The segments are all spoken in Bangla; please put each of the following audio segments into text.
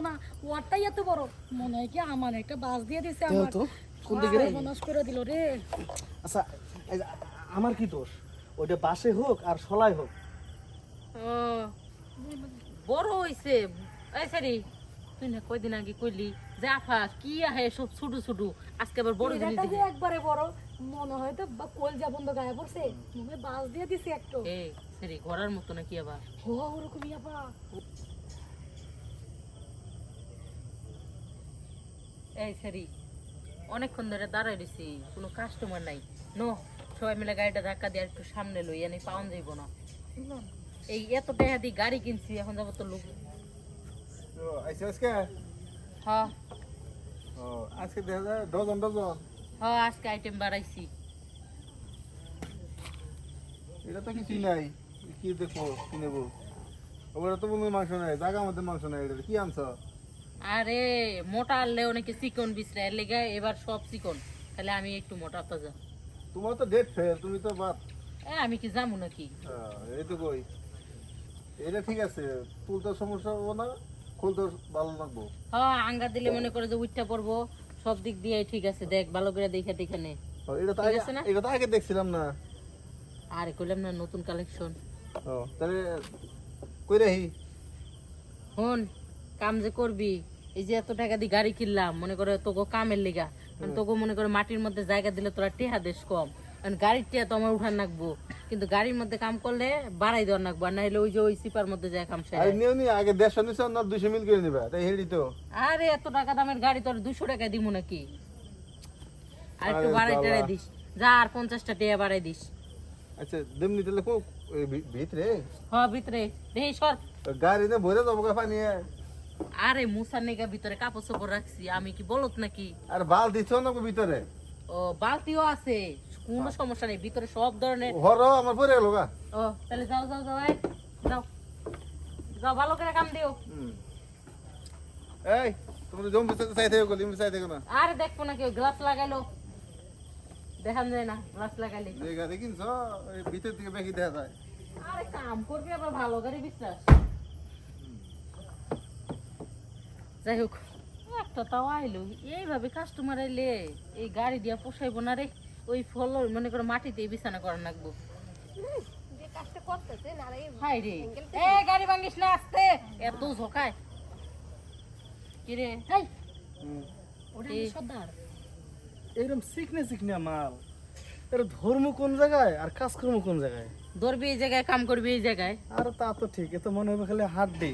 না। ওরটাই এত বড়। মনে হয় কি আমার একটা বাস দিয়ে দিছে আমার। কোন দিকে? সর্বনাশ করে দিল রে। আচ্ছা আমার কি দোষ? ওইটা বাসে হোক আর সলাই হোক। বড় হইছে। এই সারি তুই না কয়দিন আগে কইলি যে আফা কি আহে সব ছোট ছোট। আজকে আবার বড় জিনিস দিবি একবারে বড় মনে হয় তো বা- কলজা বন্ধ গায়ে পড়ছে। হয় বাস দিয়ে দিছে একটু। এ সারি ঘোড়ার মতো নাকি আবার? হো ওরকমই আপা এই সারি অনেকক্ষণ ধরে দাঁড়াই রয়েছি কোনো কাস্টমার নাই। নো সবাই মিলে গাড়িটা ধাক্কা দিয়ে একটু সামনে লই এনে পাওয়া যাইব না। এই এত টাকা দিয়ে গাড়ি কিনছি এখন যাব তো লোক আজকে? হ্যাঁ। আজকে ডজন ডজন? হ্যাঁ আজকে আইটেম বাড়াইছি। এটা তো কিছুই নাই কি ওগুলো তো মাংস নাই জায়গা মধ্যে মাংস নাই এটা কি আনছ? আরে মোটা আনলে অনেকে চিকন বিছরা এর লেগে এবার সব চিকন। তাহলে আমি একটু মোটা তাজা। তোমার তো ডেট ফেল তুমি তো বাদ। এ আমি কি যাব নাকি? হ্যাঁ, এই তো কই। এটা ঠিক আছে তুলতে সমস্যা হব না খুলতে ভালো লাগবো। হ্যাঁ আঙ্গা দিলে মনে করে যে উইটটা পড়ব সব দিক দিয়ে ঠিক আছে দেখ ভালো করে দেখে দেখে নে এটা তো আগে এটা তো আগে দেখছিলাম না। আরে কইলাম না নতুন কালেকশন ও তাহলে কই রাহি হন। কাম যে করবি এই যে এত টাকা দিয়ে গাড়ি কিনলাম মনে করে তোকে কামের লিগা মানে তোকে মনে করে মাটির মধ্যে জায়গা দিলে তোরা টেহা দেশ কম। কারণ গাড়ির টেহা তো আমার উঠান কিন্তু গাড়ির মধ্যে কাম করলে বাড়াই দেওয়ার আর ওই যে ওই সিপার মধ্যে যায় কাম সেরে। আরে নিও নি আগে দেড়শো নিছো না দুইশো মিল করে নিবা তাই হেডি তো। আরে এত টাকা দামের গাড়ি তোর দুশো টাকা দিব নাকি? আর একটু বাড়াই। টাড়াই দিস। যা আর পঞ্চাশটা টেয়া বাড়াই দিস। আচ্ছা দেমনি তাহলে ভিতরে? হ ভিতরে। দেখি সর। গাড়ি না ভরে যাব গা পানি আরে মুসার নেগা ভিতরে কাপড় চোপড় রাখছি আমি কি বলত নাকি? আর বাল দিছ না ভিতরে? ও বালতিও আছে কোনো সমস্যা নেই ভিতরে সব ধরনের হর আমার পরে গেল গা। ও তাহলে যাও যাও যাও এই, যাও। যাও ভালো করে কাম দিও। এই তুমি জম বিসাইতে চাই থেকে গলি বিসাই থেকে না। আরে দেখব না কেউ গ্লাস লাগাইলো। দেখান যায় না গ্লাস লাগাইলে কিনছ ওই ভিতর থেকে বেশি দেখা যায়। আরে কাম করবি আবার ভালো গাড়ি বিশ্বাস? যাই হোক একটা তাও আইলো। এইভাবে কাস্টমার আইলে এই গাড়ি দিয়া পোষাইবো না রে। ওই ফল মনে করো মাটিতে বিছানা করা লাগবো। যে কাজটা করতেছে না রে। হাই রে এ গাড়ি ভাঙিস না আসতে। এত ঝোকায়। কিরে এই ওটা সর্দার? এরকম শিখনে শিখনে মাল। এর ধর্ম কোন জায়গায়? আর কাজকর্ম কোন জায়গায়? ধরবি এই জায়গায় কাম করবি এই জায়গায়। আর তা তো ঠিক এ তো মনে হবে খালি হাড্ডি।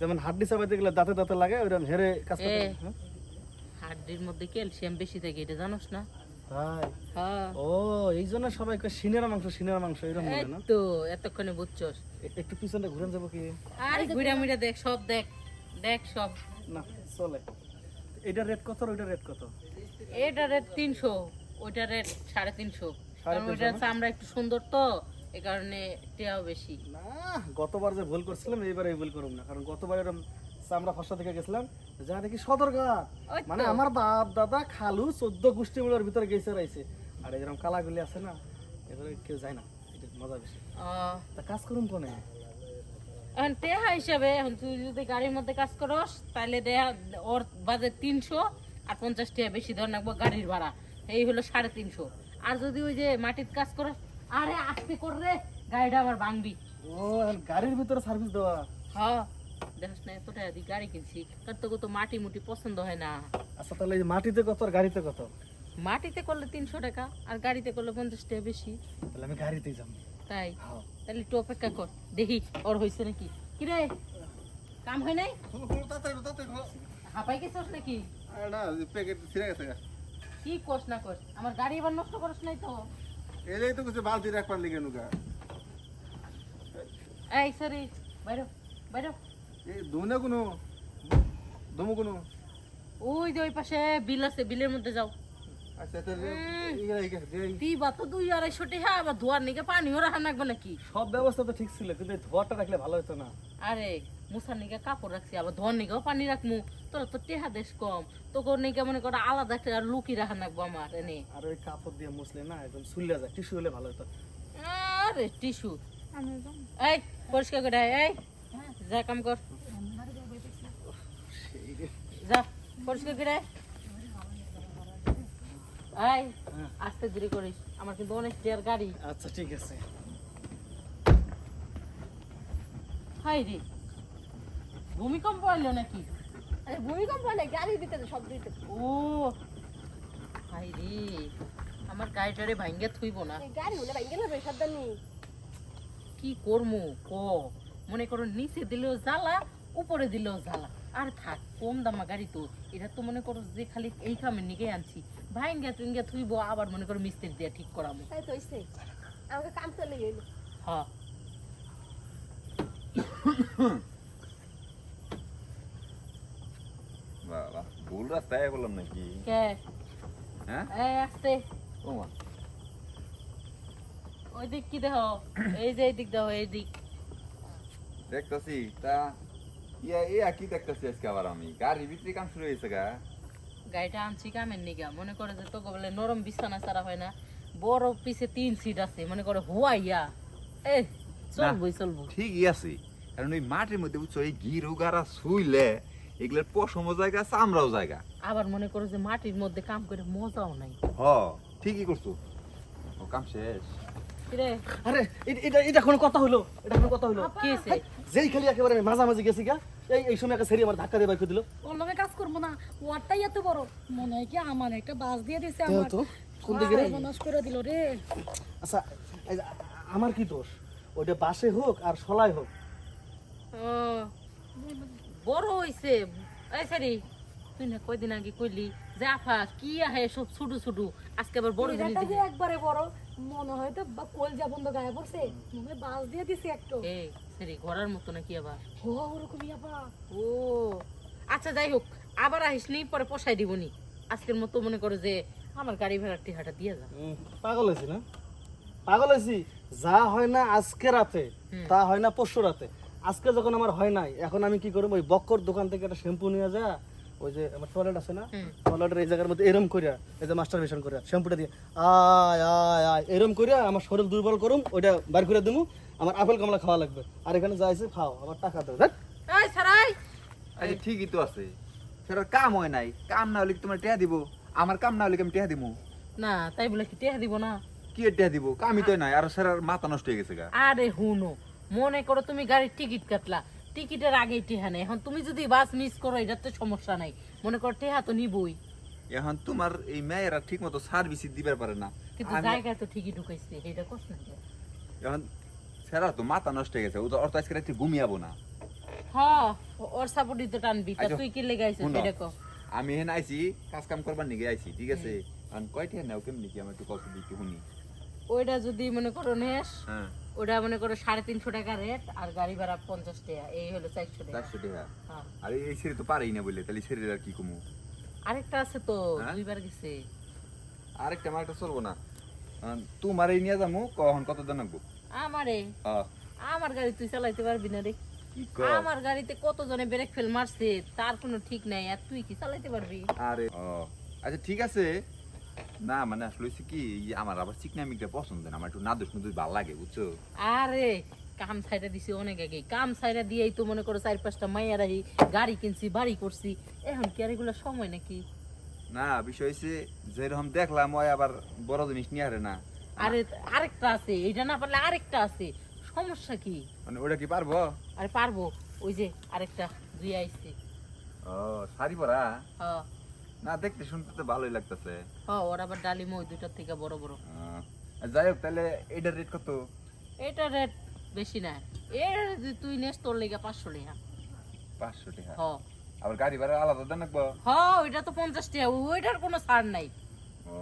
যেমন হাড্ডি চাবাইতে গেলে দাঁতে দাঁতে লাগে ওইরকম হেরে কাজ করতে এ। হয়? হাড্ডির মধ্যে ক্যালসিয়াম বেশি থাকে এটা জানোস না? তাই? হ্যাঁ। ও এই জন্য সবাই কয় সিনেরা মাংস সিনেরা মাংস এরকম বলে না? তো এতক্ষণে বুঝছস। একটু পিছনে ঘুরে যাব কি? আরে ঘুরা মুড়া দেখ সব দেখ দেখ সব। না চলে। এটা রেট কত ওইটা রেট কত? এটা রেট তিনশো ওইটা রেট কারণ ওইটা চামড়া একটু সুন্দর তো এই কারণে টেয়াও বেশি। না গতবার যে ভুল করছিলাম এইবার এই ভুল না। কারণ গতবার এরকম ফসা থেকে গেছিলাম যা দেখি সদরঘাট মানে আমার বাপ দাদা খালু চোদ্দ গোষ্ঠী মিলের ভিতরে গেছে রাইছে। আর এরকম কালাগুলি আছে না এবারে কেউ যায় না। এটা মজা বেশি। তা কাজ করুন কোনে? এখন টেহা হিসাবে এখন তুই যদি গাড়ির মধ্যে কাজ করস তাহলে দেয়া ওর বাজে তিনশো আর পঞ্চাশ টাকা বেশি ধর গাড়ির ভাড়া। এই হলো সাড়ে তিনশো। আর যদি ওই যে মাটির কাজ করস আরে আস্তে কর রে গাড়িটা আবার ভাঙবি। ও গাড়ির ভিতরে সার্ভিস দেওয়া। হ্যাঁ দেখাস না এত টাকা গাড়ি কিনছি। তার তো কত মাটি মুটি পছন্দ হয় না। আচ্ছা তাহলে এই মাটিতে কত আর গাড়িতে কত? মাটিতে করলে তিনশো টাকা আর গাড়িতে করলে পঞ্চাশ টাকা বেশি। তাহলে আমি গাড়িতেই যাব। তাই? হ্যাঁ। তাহলে একটু অপেক্ষা কর দেখি ওর হয়েছে নাকি। কিরে কাম হয় নাই? হাঁপাই গেছিস নাকি? প্যাকেট ছিঁড়ে গেছে কি কোস না কোস আমার গাড়ি এবার নষ্ট করিস নাই তো। এলেই তো কিছু বালতি রাখবার লিগে নুকা এই সরি বাইরো বাইরো। এই দুনে কোনো দমু কোনো। ওই যে ওই পাশে বিল আছে বিলের মধ্যে যাও। সব ব্যবস্থা তো ঠিক ছিল কিন্তু ধোয়াটা রাখলে ভালো হতো না। আরে মুসার নিকে কাপড় রাখছি আবার ধোয়ার নিকেও পানি রাখমু। তোর তো টেহা দেশ কম। তোকে নিকে মনে করো আলাদা একটা লুকি রাখা লাগবো আমার এনে। আর ওই কাপড় দিয়ে মুছলে না একদম যায় টিস্যু হলে ভালো হতো। আরে টিস্যু। এই পরিষ্কার করে এই। যা কাম কর। পরিষ্কার করে এই আস্তে ধীরে করিস। আমার কিন্তু অনেক টিয়ার গাড়ি। আচ্ছা ঠিক আছে। হাই রে। ভূমিকম্প এলো নাকি? আরে ভূমিকম্প গাড়ি দিতে শব্দ দিতে ও হাই রে। আমার গাড়িটারে ভাঙ্গে থুইব না। গাড়ি হলে ভাই সাবধান। কি করমু? ক? মনে করো নিচে দিলেও জ্বালা উপরে দিলেও জ্বালা। আর থাক কম দামা গাড়ি তো এটা তো মনে করো যে খালি এই কামের নিকে আনছি। ভাইঙ্গা টুইঙ্গা থুইব আবার মনে করো মিস্ত্রি দিয়ে ঠিক করামু তাই তো হইছে। আমাকে কাম চলে গেল হ্যাঁ বাবা ভুল রাস্তায় বললাম নাকি? কে? হ্যাঁ? এই আসতে ও মা। ওই দিক কি দেহ? এই যে এই দিক দেহ এই দিক দেখতেছি তা ইয়া কি দেখতেছি আজকে আবার আমি। গাড়ি ভিতরে কাম শুরু হয়েছে গা। গাড়িটা আনছি কামের নিগা। মনে করে যে তোকে বলে নরম বিছানা ছাড়া হয় না। বড় পিছে তিন সিট আছে। মনে করে হুয়াইয়া এ চলবই চলবো। ঠিকই আছে। কারণ ওই মাটির মধ্যে বুঝছ এই গিরু গারা শুইলে এগুলোর পশমও জায়গা চামড়াও জায়গা। আবার মনে করো যে মাটির মধ্যে কাম করে মজাও নাই। হ ঠিকই করছ। ও কাম শেষ। আরে এটা এটা কোনো কথা হলো এটা কোনো কথা হলো। কি হয়েছে যেই খালি একেবারে মাঝামাঝি গেছি গা এই এই সময় একটা সেরি আমার ধাক্কা দিয়ে বাইক দিল। ওর লগে কাজ করব না ওয়ারটাই এত বড় মনে হয় কি আমার একটা বাস দিয়ে দিছে আমার। তো, কোন দিকে রে? সর্বনাশ করে দিল রে। আচ্ছা আমার কি দোষ? ওইটা বাসে হোক আর সলাই হোক। ও, বড় হইছে। এই সারি তুই না কয়দিন আগে কইলি যে আফা কি আহে সব ছোট ছোট আজকে আবার বড় জিনিস। একবারে বড় মনে হয় তো কোল যা বন্ধ গায়ে পড়ছে মনে বাস দিয়ে দিছে একটু। এই সারি ঘোড়ার মতো নাকি আবার? হো ওরকমই আপা ও আচ্ছা যাই হোক আবার আহিস নি পরে পোষাই দিবনি। আজকের মতো মনে করো যে আমার গাড়ি ভাড়ার টিহাটা দিয়ে যা। পাগল হয়েছি না? পাগল হয়েছি যা হয় না আজকে রাতে। তা হয় না পরশু রাতে। আজকে যখন আমার হয় নাই এখন আমি কি করব? ওই বক্কর দোকান থেকে একটা শ্যাম্পু নিয়ে যা ওই যে আমার টয়লেট আছে না। টয়লেটের এই জায়গার মধ্যে এরম করিয়া এই যে মাস্টার বেশন করিয়া শ্যাম্পুটা দিয়ে আয় আয় আয় এরম করিয়া আমার শরীর দুর্বল করুম ওইটা বার করে দিমু আমার আপেল কমলা খাওয়া লাগবে। আর এখানে যাইছে খাও আমার টাকা দেখ আরে ঠিকই তো আছে। সেটার কাম হয় নাই। কাম না হলে তোমার টেহা দিব? আমার কাম না হলে আমি টেহা দিব না তাই বলে কি টেহা দিব না? কি টেহা দিব? কামই তো নাই। আর সেটার মাথা নষ্ট হয়ে গেছে গা। আরে হুনো মনে করো তুমি গাড়ির টিকিট কাটলা। টিকিটের আগে টেহা নেই। এখন তুমি যদি বাস মিস করো এটা তো সমস্যা নাই। মনে করো টেহা তো নিবই। এখন তোমার এই মেয়েরা ঠিক মতো সার্ভিস দিবার পারে না। কিন্তু জায়গায় তো ঠিকই ঢুকাইছে এটা কষ্ট না এখন সেরা তো মাথা নষ্ট হয়ে গেছে ও তো তো আজকে রাত্রে ঘুমিয়াবো না। হ্যাঁ ওর সাপোর্টই তো টানবি তা আচ্ছা, তুই কি লেগে আইছিস শুনো, এটা কো আমি এখানে আইছি কাজ কাম করবার নিগে আইছি ঠিক আছে? এখন কয়টা নাও কেমনি কি? আমার একটু কষ্ট একটু শুনি। ওইটা যদি মনে করো নেস। হ্যাঁ। ওটা মনে করো সাড়ে তিনশো টাকা রেট আর গাড়ি ভাড়া পঞ্চাশ টাকা। এই হলো চারশো টাকা। চারশো টাকা? হ্যাঁ। আর এই শরীর তো পারেই না বললে তাহলে শরীর আর কি কমু? আরেকটা আছে তো হ্যাঁ? দুইবার গেছে। আরেকটা আমার একটা চলবো না। তোমার এই নিয়ে যাব কখন কত দাম লাগবো? আমারে? আমার গাড়ি তুই চালাইতে পারবি না রে। কি আমার গাড়িতে কত জনে ব্রেক ফেল মারছে তার কোনো ঠিক নাই আর তুই কি চালাইতে পারবি? আরে আচ্ছা ঠিক আছে। না মানে আসলে হচ্ছে কি আমার আবার চিকনা মিকটা পছন্দ না আমার একটু নাদুস নুদুস ভালো লাগে বুঝছ? আরে কাম ছাইরা দিছি অনেক আগে। কাম ছাইরা দিয়েই তো মনে করো চার পাঁচটা মাইয়ার আহি গাড়ি কিনছি বাড়ি করছি। এখন কি আর এগুলো সময় নাকি? না বিষয় হচ্ছে যেরকম দেখলাম ওই আবার বড় জিনিস নিয়ে আরে না। আরে আরেকটা আছে এটা না পারলে আরেকটা আছে। সমস্যা কি? মানে ওটা কি পারব? আরে পারব ওই যে আরেকটা দুই আইছে। ও শাড়ি পরা? হ। না দেখতে শুনতে তো ভালোই লাগতেছে। হ ওর আবার ডালিম ওই দুটার থেকে বড় বড়। যাই হোক তাহলে এটার রেট কত? এটা রেট বেশি না। এর তুই নেস তোর লেগে পাঁচশো টাকা। পাঁচশো টাকা? হ আবার গাড়ি ভাড়া আলাদা দেন রাখব হ ওইটা তো পঞ্চাশ টাকা ওইটার কোনো ছাড় নাই। ও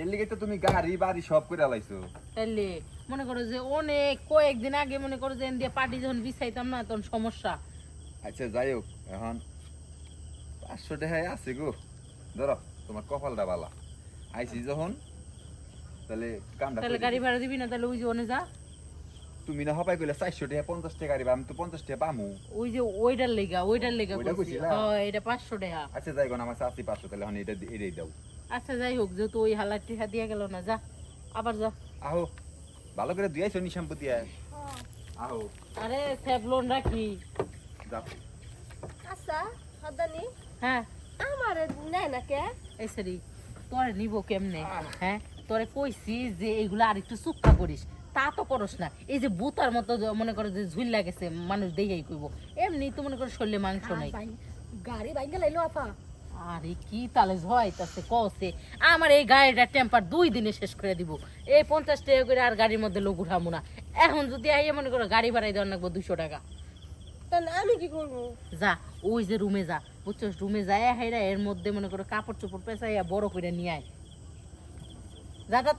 এর লিগে তো তুমি গাড়ি বাড়ি সব করে আলাইছো। তাইলে মনে করো যে অনেক কয়েকদিন আগে মনে করো যে দিয়ে পার্টি যখন বিছাইতাম না তখন সমস্যা। আচ্ছা যাই হোক এখন পাঁচশো টাকায় আছে গো। ধরো তোমার কপালটা বালা আইসি যখন তাহলে কামটা তাহলে গাড়ি ভাড়া দিবি না তাহলে ওই যে ওনে যা। তুমি না হবাই কইলে চারশো টাকা পঞ্চাশ টাকা গাড়ি আমি তো পঞ্চাশ টাকা পামু। ওই যে ওইটার লেগা ওইটার লেগা কইছিলা? হ্যাঁ এটা পাঁচশো টাকা। আচ্ছা যাই কোন আমার চাষি পাঁচশো তাহলে এখন এটা দি- দাও। আচ্ছা যাই হোক যেহেতু ওই হালার টিহা দিয়ে গেল না যা আবার যা। আহো ভালো করে দিয়াইছো নি শ্যাম্পু দিয়া। আহো। আরে স্যাপ লোন রাখি। যাও আচ্ছা সাবধানি। হ্যাঁ। নেয় না কে এই সারি তোরে নিব কেমনে? হ্যাঁ? তোরে কইছি যে আর একটু করিস। তা তো করস না। এই যে বুতার মতো মনে করো যে ঝুল লাগেছে মানুষ দেখেই কইব। এমনি তো মনে করো শরীরে মাংস নাই। গাড়ি বাইক লাইলো আপা। আরে কি তালে তাতে কসে আমার এই গাড়িটা টেম্পার দুই দিনে শেষ করে দিব। এই পঞ্চাশ টাকা করে আর গাড়ির মধ্যে লোক উঠাবো না। এখন যদি আইয়া মনে করো গাড়ি ভাড়াই দেওয়ার লাগবো দুশো টাকা। তাহলে আমি কি করব? যা ওই যে রুমে যা। বুঝছ রুমে যায় হাইরা এর মধ্যে মনে করো কাপড় চোপড় পেঁচাইয়া বড় করে নিয়ে আয়। যা যা